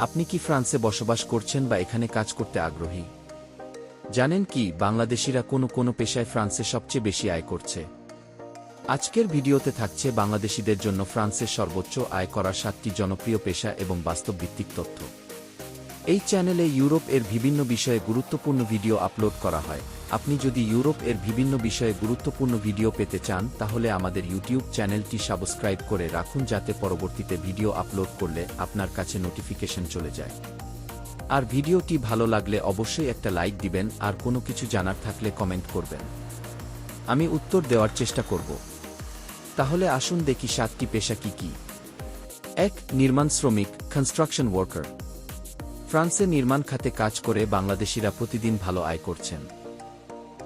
আপনি কি ফ্রান্সে বসবাস করছেন বা এখানে কাজ করতে আগ্রহী? জানেন কি, বাংলাদেশিরা কোনো কোনো পেশায় ফ্রান্সে সবচেয়ে বেশি আয় করছে। আজকের ভিডিওতে থাকছে বাংলাদেশিদের জন্য ফ্রান্সের সর্বোচ্চ আয় করার সাতটি জনপ্রিয় পেশা এবং বাস্তব ভিত্তিক তথ্য। এই চ্যানেলে ইউরোপ এর বিভিন্ন বিষয়ে গুরুত্বপূর্ণ ভিডিও আপলোড করা হয়। আপনি যদি ইউরোপ এর বিভিন্ন বিষয়ে গুরুত্বপূর্ণ ভিডিও পেতে চান, তাহলে আমাদের ইউটিউব চ্যানেলটি সাবস্ক্রাইব করে রাখুন যাতে পরবর্তীতে ভিডিও আপলোড করলে আপনার কাছে নোটিফিকেশন চলে যায়। আর ভিডিওটি ভালো লাগলে অবশ্যই একটা লাইক দিবেন, আর কোনো কিছু জানার থাকলে কমেন্ট করবেন। আমি উত্তর দেওয়ার চেষ্টা করব। তাহলে আসুন দেখি সাতটি পেশা কি কি। এক, নির্মাণ শ্রমিক কনস্ট্রাকশন ওয়ার্কার ফ্রান্সে নির্মাণ খাতে কাজ করে বাংলাদেশিরা প্রতিদিন ভালো আয় করছেন।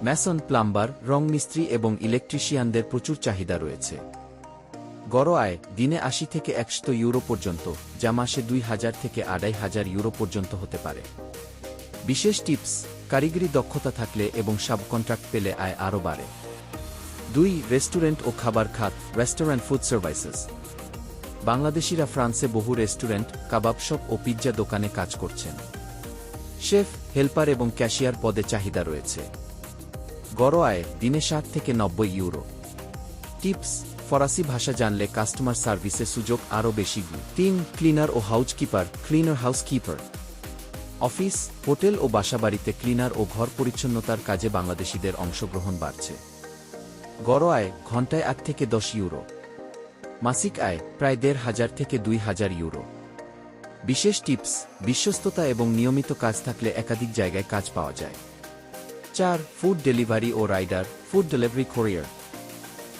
ম্যাসন প্লাম্বার, রং মিস্ত্রি এবং ইলেকট্রিশিয়ানদের প্রচুর চাহিদা রয়েছে। গড় আয় দিনে আশি থেকে একশো ইউরো পর্যন্ত, যা মাসে দুই হাজার থেকে আড়াই হাজার ইউরো পর্যন্ত হতে পারে। বিশেষ টিপস, কারিগরি দক্ষতা থাকলে এবং সাব কন্ট্রাক্ট পেলে আয় আরও বাড়ে। দুই, রেস্টুরেন্ট ও খাবার খাত, রেস্টুরেন্ট ফুড সার্ভিসেস। বাংলাদেশিরা ফ্রান্সে বহু রেস্টুরেন্ট, কাবাব শপ ও পিৎজা দোকানে কাজ করছেন। শেফ, হেল্পার এবং ক্যাশিয়ার পদে চাহিদা রয়েছে। গড় আয় দিনে ষাট থেকে নব্বই ইউরো। টিপস, ফরাসি ভাষা জানলে কাস্টমার সার্ভিসে সুযোগ আরও বেশি তিন ক্লিনার ও housekeeper, cleaner housekeeper. Office, hotel ও বাসাবাড়িতে ক্লিনার ও ঘর পরিচ্ছন্নতার কাজে বাংলাদেশিদের অংশগ্রহণ বাড়ছে। গড় আয় ঘণ্টায় আট থেকে দশ ইউরো। মাসিক আয় প্রায় দেড় হাজার থেকে দুই হাজার ইউরো। বিশেষ টিপস, বিশ্বস্ততা এবং নিয়মিত কাজ থাকলে একাধিক জায়গায় কাজ পাওয়া যায়। চার ফুড ডেলিভারি ও rider food delivery courier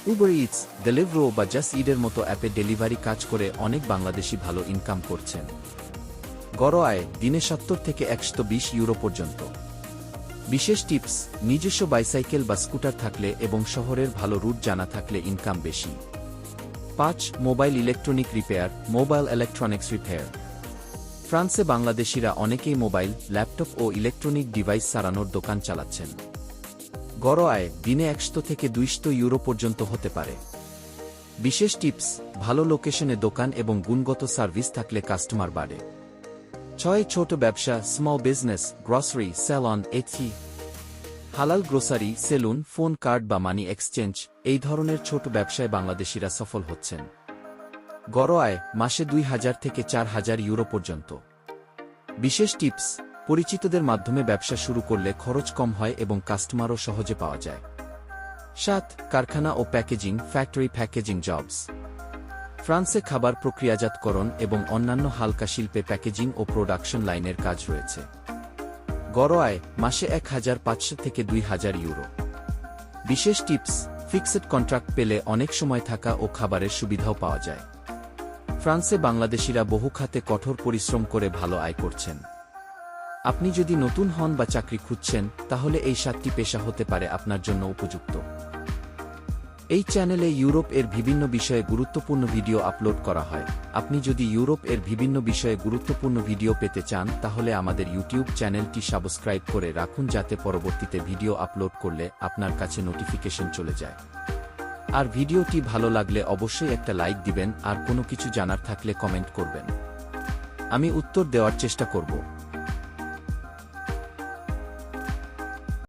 Uber Eats Deliveroo বা জাস্ট ইডের মতো অ্যাপে ডেলিভারি কাজ করে অনেক বাংলাদেশি ভালো ইনকাম করছেন। গড় আয় দিনে সত্তর থেকে একশো বিশ ইউরো পর্যন্ত। বিশেষ টিপস নিজস্ব বাইসাইকেল বা স্কুটার থাকলে এবং শহরের ভালো রুট জানা থাকলে ইনকাম বেশি। পাঁচ mobile electronic repair mobile electronics repair ফ্রান্সে বাংলাদেশিরা অনেকেই মোবাইল, ল্যাপটপ ও ইলেকট্রনিক ডিভাইস সারানোর দোকান চালাচ্ছেন। গড় আয় দিনে একশো থেকে দুইশত ইউরো পর্যন্ত হতে পারে। বিশেষ টিপস, ভালো লোকেশনে দোকান এবং গুণগত সার্ভিস থাকলে কাস্টমার বাড়ে। ছয় ছোট ব্যবসা স্মল বিজনেস গ্রসারি স্যালন এথি হালাল গ্রোসারি সেলুন ফোন কার্ড বা মানি এক্সচেঞ্জ এই ধরনের ছোট ব্যবসায় বাংলাদেশিরা সফল হচ্ছেন। গড় আয় মাসে দুই হাজার থেকে চার হাজার ইউরো পর্যন্ত। বিশেষ টিপস, পরিচিতদের মাধ্যমে ব্যবসা শুরু করলে খরচ কম হয় এবং কাস্টমারও সহজে পাওয়া যায়। সাত, কারখানা ও প্যাকেজিং, ফ্যাক্টরি প্যাকেজিং জবস। ফ্রান্সে খাবার প্রক্রিয়াজাতকরণ এবং অন্যান্য হালকা শিল্পে প্যাকেজিং ও প্রোডাকশন লাইনের কাজ রয়েছে। গড় আয় মাসে এক হাজার পাঁচশো থেকে দুই হাজার ইউরো। বিশেষ টিপস, ফিক্সড কন্ট্রাক্ট পেলে অনেক সময় থাকা ও খাবারের সুবিধাও পাওয়া যায়। ফ্রান্সে বাংলাদেশিরা বহু খাতে কঠোর পরিশ্রম করে ভালো আয় করছেন। আপনি যদি নতুন হন বা চাকরি খুঁজছেন, তাহলে এই সাতটি পেশা হতে পারে আপনার জন্য উপযুক্ত। এই চ্যানেলে ইউরোপ এর বিভিন্ন বিষয়ে গুরুত্বপূর্ণ ভিডিও আপলোড করা হয়। আপনি যদি ইউরোপ এর বিভিন্ন বিষয়ে গুরুত্বপূর্ণ ভিডিও পেতে চান, তাহলে আমাদের ইউটিউব চ্যানেলটি সাবস্ক্রাইব করে রাখুন যাতে পরবর্তীতে ভিডিও আপলোড করলে আপনার কাছে নোটিফিকেশন চলে যায়। আর ভিডিওটি ভালো লাগলে অবশ্যই একটা লাইক দিবেন আর কোনো কিছু জানার থাকলে কমেন্ট করবেন। আমি উত্তর দেওয়ার চেষ্টা করব।